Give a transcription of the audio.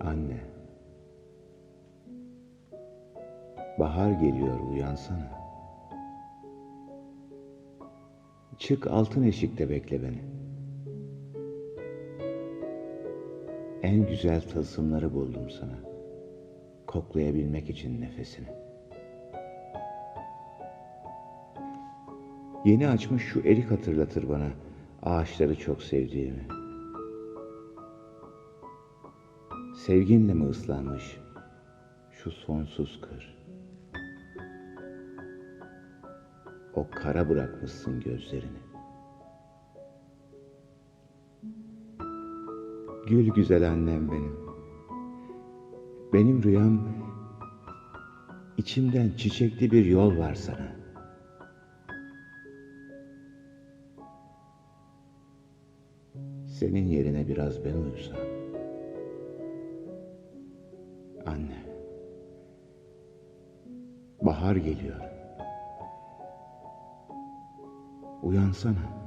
Anne. Bahar geliyor uyansana. Çık altın eşikte bekle beni. En güzel tılsımları buldum sana. Koklayabilmek için nefesini. Yeni açmış şu erik hatırlatır bana ağaçları çok sevdiğimi. Sevginle mi ıslanmış şu sonsuz kır? O kara bırakmışsın gözlerini. Gül güzel annem benim. Benim rüyam içimden çiçekli bir yol var sana. Senin yerine biraz ben uyusam. Anne. Bahar geliyor. Uyansana.